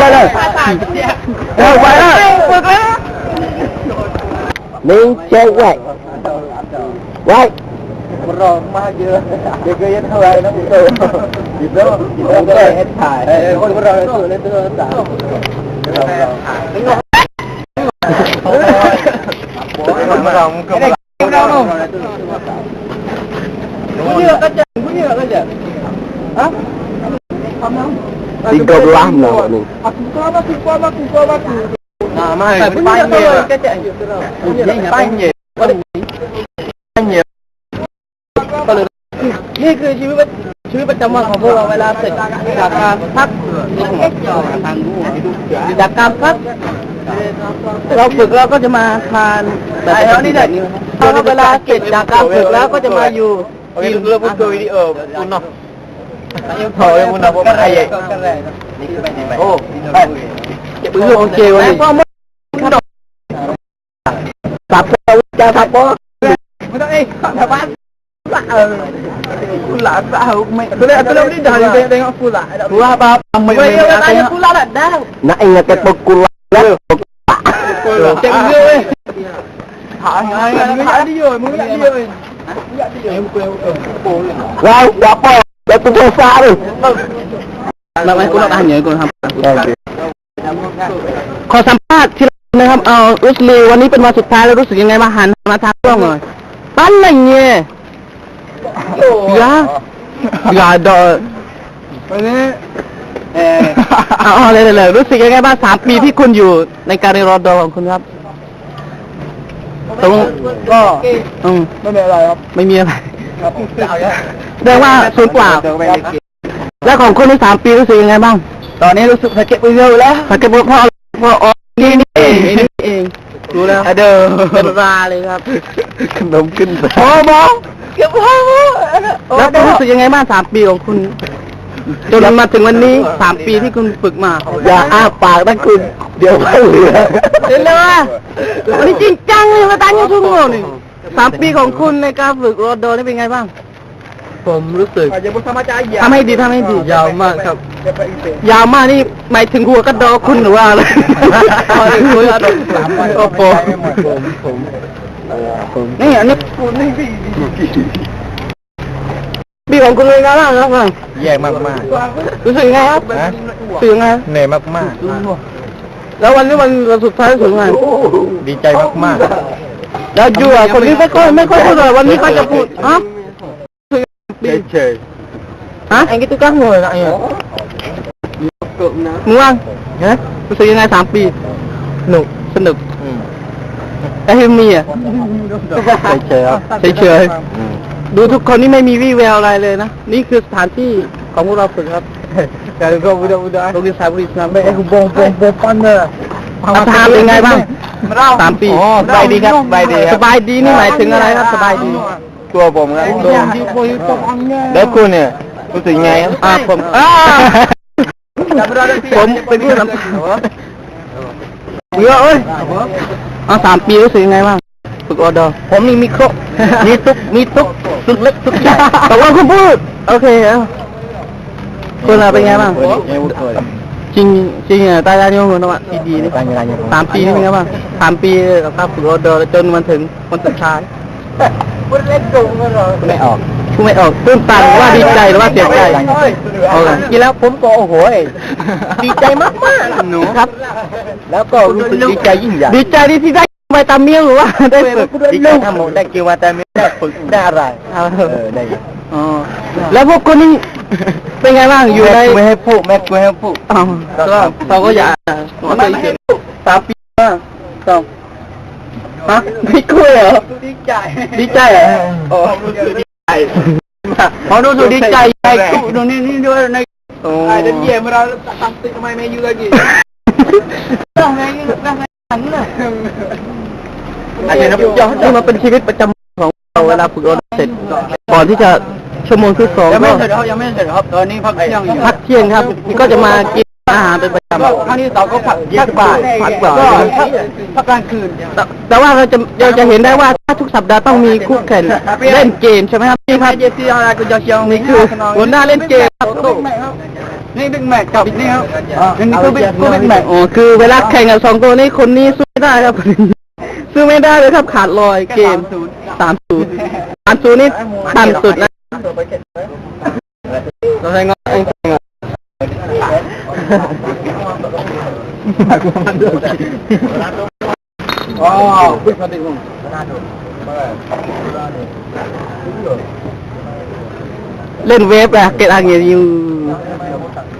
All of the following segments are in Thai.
เลยเลยเร็วไปแล้วหนึ่งเช็คไว้ไว้รอมากเยอะเด็กก็ยังเท่าไรนะ tiga belas lah ni Aku kau aku kau aku kau aku. Nah, mai panjang ke cak. Panjang. Panjang. นี่คือชีวิตชีวิตประจำวันของพวกเราเวลาเสร็จจากการพักจากการพักเราฝึกเราก็จะมาทานแบบนี้แบบนี้ถ้าเวลาเสร็จจากการฝึกแล้วก็จะมาอยู่กินเรื่องพูดวิดีโอคุณเนาะ Thôi em muốn đâu có ai vậy? Ô, bữa giờ ok rồi. Tập sao cha tập bó. Mới nói ê, thằng bác. Pula tahu mai. Boleh aku dah dah tengok tengok pula. Pula apa? Mai mai tanya pula dah dah. nak ingat ke pukul lah Cek dia weh. Hai hai hai dia oi, mun dia oi. Em quên quên. Wow, apa? Dah tu dosa tu. เราไม่คุณเราอ่านเยอะคุณทขอสัมภาษณ์ทีละคนนะครับ เอารุสลีวันนี้เป็นวันสุดท้ายแล้วรู้สึกยังไงมาหันมาทางกล้องหน่อยปั้นอะไรเงี้ยำ Ya. Ya ada. วันนี้เออเอาเอาเลยเลยเลยรู้สึกยังไงบ้างสามปีที่คุณอยู่ในการเรียนรอดอของคุณครับตรงก็อืมไม่มีอะไรครับ ไม่มีอะไร ครับแสดงว่าศูนย์เปล่า แล้วของคุณในสามปีรู้สึกยังไงบ้าง ตอนนี้รู้สึกสะเก็บไปเยอะแล้วสังเกตว่าพ่อพ่ออ๋อนี่นี่เองนี่เองรู้แล้วเด้อเป็นราเลยครับขนมขึ้นโอ้มองเก็บพ่อแล้วคุณรู้สึกยังไงบ้างสามปีของคุณจนมาถึงวันนี้สามปีที่คุณฝึกมา อย่าอ้าปากนะคุณ เดี๋ยวไม่เหลือเดี๋ยวเลยวันนี้จริงจังเลยมาตานยังทุ่งโง่นี่ สามปีของคุณในการฝึกรอดอนี่เป็นไงบ้าง ผมรู้สึกทำให้ดีทำให้ดียาวมากครับ ยาวมากนี่หมายถึงหัวกระดอคุณหรือว่าอะไรโอ้โหผมผมผมนี่อันนี้คุณนี่ปีของคุณเป็นไงบ้างครับแย่มากมากรู้สึกยังไงครับนะรู้สึกยังไงเหนื่อยมากมากแล้ววันนี้วันวันสุดท้ายรู้สึกยังไงดีใจมากมาก แล้วอยู่อะคนนี้ไม่ค่อยไม่ค่อยพูดเลยวันนี้เขาจะพูดฮะเฉยเฉยฮะ anh cái tư cách ngồi lại à มึงว่างฮะรู้สึกยังไงสามปีสนุกสนุกไอ้เมีอะเฉยๆครับเฉยๆดูทุกคนนี่ไม่มีวี่แววอะไรเลยนะ นี่คือสถานที่ของพวกเราฝึกครับแต่ก็บุดาบุดาโรงเรียนสายบุรีรัมย์ไม่ไอ้กูบงบงบงปันเน อร์อาทานเป็นไงบ้างสามปีอ๋อสบายดีครับสบายดีครับสบายดีนี่หมายถึงอะไรครับสบายดี ตัวผมครับแล้วคุณเนี่ยรู้สึกไงครับอ่าผมอ่าผมเป็นผู้นำเยอะเอ้ยอ่าสามปีรู้สึกยังไงบ้างฝึกออดอผมมีมีครบมีทุกมีทุกทุกเล็กทุกใหญ่แต่ว่าคุณพูด โอเคเอาคุณอะเป็นไงบ้าง จริงจริงอะตายายงเนาะทีดีนี่สามปีนี่เป็นไงบ้างสามปีกับการฝึกออดอจนมันถึงวันสุดท้ายพูดเล่นจุงกันเหรอไม่ออกพูดไม่ออกตื้นตันหรือว่าดีใจหรือว่าเสียใจโอเคกินแล้วผมก็โอ้โหดีใจมากมากหนูครับ แล้วก็รู้สึกดีใจยิ่งใหญ่ดีใจที่ที่ได้ ไวตามิลหรือว่าได้ฝึกดีใจทำหมดได้กินวันแต่ไม่ได้ฝึกได้อะไรเอาเออได้อ๋อแล้วพวกคุณนี่เป็นไงบ้างอยู่ในแม่ไม่ให้พูดแม่ไม่ให้พูดอ๋อก็เราก็อยากว่าตัวเองสามปีมากสองฮะไม่คุยเหรอดีใจดีใจเหรอโอ้รู้สึกดีใจพอรู้สึกดีใจใจกูดูนี่นี่ด้วยในโอ้ไอ้เด็กเยี่ยมเราทำติดทำไมไม่อยู่เลยกี่ต้องไงต้องไง หันเลยอันนี้นี่มันเป็นชีวิตประจำของเราเวลาฝึกรถเสร็จก่อนที่จะชั่วโมงที่สองยังไม่ก็เสร็จครับยังไม่เสร็จครับตอนนี้พักเที่ยงอยู่พักเที่ยงครับ ก็จะมากิน อาหารเป็นประจำครั้งที่สองก็พักพักบ่ายพักบ่ายพักกลางคืนแต่แต่ว่าเราจะเราจะเห็นได้ว่าทุกสัปดาห์ต้องมีคู่แข่งเล่นเกมใช่ไหมครับนี่ครับเจซี่อะไรก็จะเชียงนี่คือหัวหน้าเล่นเกมครับนี่บิ๊กแม็กกับนี่ครับนี่คือบิ๊กบิ๊กแม็กอ๋อคือเวลาแข่งกับสองตัวนี้คนนี้สู้ไม่ได้ครับสู้ไม่ได้เลยครับขาดลอยเกมสามศูนย์สามศูนย์นี่ต่ำสุดนะเราใช้งอเอง อ๋อบิ๊กพอดีผมเล่นเวฟอะเกตอังเงียอยู่ lại lại cái cái cái được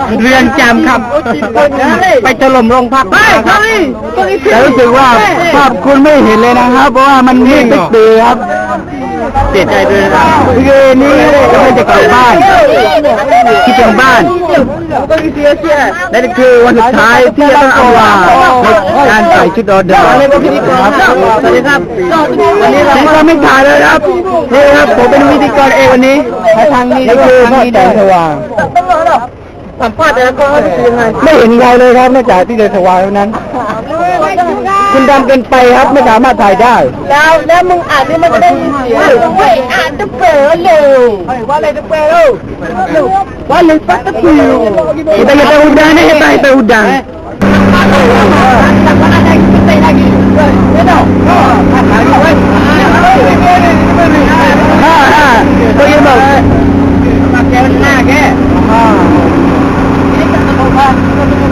เลยก่อนเฮ้ยตัดน้ำปอกเลย cái gì này นี่คือเป็นบ้านที่เขารอดอยในบริษัทจะไปเรือนจำครับเรือนจำครับ ไปถล่มโรงพักแต่รู้สึกว่าภาพคุณไม่เห็นเลยนะครับ เพราะว่ามันมืดตึ๊ดตือครับเสียใจด้วยนะครับคือนี่กำลังจะกลับบ้านคิดถึงบ้านนั่นคือวันสุดท้ายที่จะต้องเอาลาในการใส่ชุดออเดอร์ครับสวัสดีครับวันนี้เราไม่ถ่ายเลยครับนี่ครับผมเป็นพิธีกรเองวันนี้ทางนี้คือพ่อแสงสว่าง สัมภาษณ์แต่ละคนว่าจะเป็นยังไงไม่เห็นเราเลยครับนอกจากที่เดินสว่างเท่านั้น คุณดำเกินไปครับไม่สามารถถ่ายได้ แล้วแล้วมึงอ่านนี่มันจะได้ยินเสียงเว้ยอ่านจะเป๋อเลยว่าอะไรจะเป๋อลูกว่าเลยสักตะคิว Kita kita udang ni, kita kita udang. Ha ha. Pergi bang. Pakai benar ke? Ini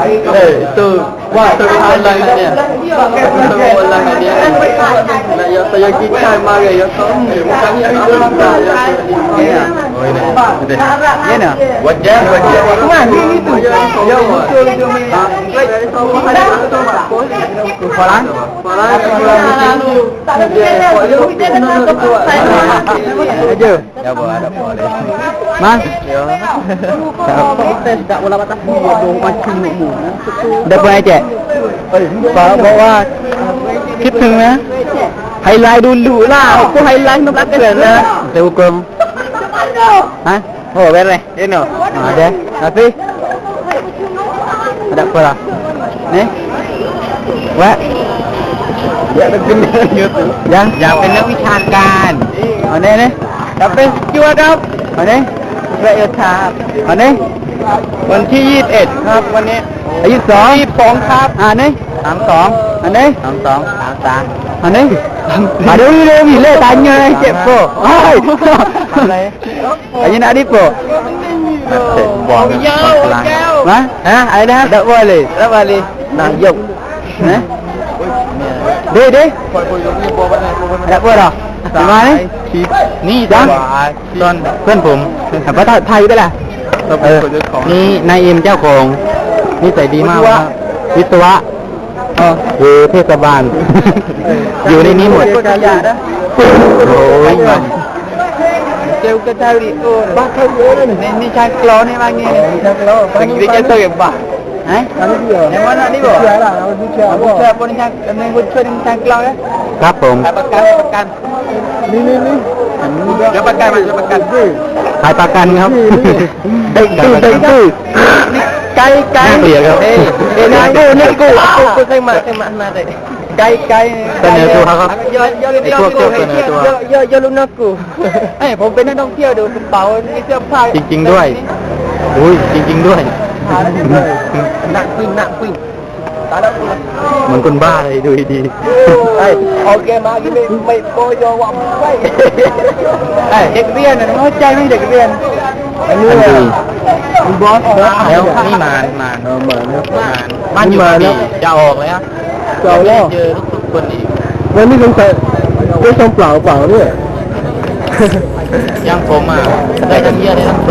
Eh, itu wah itu online dia. Itu online dia. Nah, ya saya kita mari ya kamu bukan yang itu lah. Ya. Oh ini. Ini nah. Wajah wajah. Mana ini tu? Ya. Falan? Aja. Ya boleh, ada boleh. Mas. Ya. Tes tak bola batas ni do macam mu. Dah pun cek. Pak bawa คิดถึงนะไฮไลท์ดูหรูล่ะกูไฮไลท์น้ำรักกันนะเดี๋ยวกูฮะโอ้เป็นไรเอ็นเหรอมาเด้ tapi ada apa lah ni แวะอยากเป็นนักยังอยากเป็นนักวิชาการเอาเน่เน่อยากเป็นจวดครับเอาเน่เระยอทาเอาเน่วันที่ยี่สิบเอ็ดครับวันนี้ยี่สสองยี่สองครับอ่านี่สามสองอันนี้สามสองสามสามอันนี้มาดูเร็วมีเล่ตันเงยเจ็บปวดไอ้อะไรอันนี้น่าดิปวดเจ็บบวมแก้วนะฮะไอ้นะดับบอลเลยดับบอลเลยนางยก Hah? Deh, deh. Ada apa dah? Di mana ni? นี่จ้ะตอนเพื่อนผมถามว่าไทยได้ล่ะเออนี่นายเอ็มเจ้าของนิสัยดีมากครับวิศวะอยู่เทศบาล อยู่ในนี้หมดโอ้ยเจ้าก็เท่าดิโอ้บ้าเท่าเยอะเลยนี่นี่ชายกลอนี่ว่างี้นี่ชายกลอเป็นกี่เจ้าตัวอย่า งบ้า Hah? Yang mana ni bo? Bucia lah, bucia. Bucia pun ni sang, ni bucia ni sang kelau ya. ครับผม Dapatkan, dapatkan. Ni ni ni. Dapatkan, mas dapatkan. ขายประกันครับได้ตู้ได้ตู้ Ni kai kai. น่าเกลียดครับ Eh, eh nak go, nak go. Aku aku saya mak, saya mak nak tadi. ไกลไกลเสนอตัวครับยอดยอดไอ้พวกเที่ยวเสนอตัวยอดยอดยอดลูกนักกูเอ้ยผมเป็นนักท่องเที่ยวดูกระเป๋ามีเสื้อผ้าจริง ๆด้วยอุ้ยจริง ๆด้วยห นักปิ้งหนักปิ้งตายแล้วเหมือนคนบ้าเลยดูดีไอ้โอเคมากินไม่ไม่โกยอวังไว้ไอ้เด็กเรียนน่ะเข้าใจไหมเด็กเรียนอันนี้คุณบอสแล้วนี่มานมานเออเหมือนครับมานบ้านอยู่มามาแล้แล้ววจะออกเลยฮะเจ้าแล้วเจอทุกๆคนอีกวันนี้สงสัยได้ชมเปล่าเปล่าด้วยยังผมอะได้ทั้งเยี่ยได้ทั้งโซ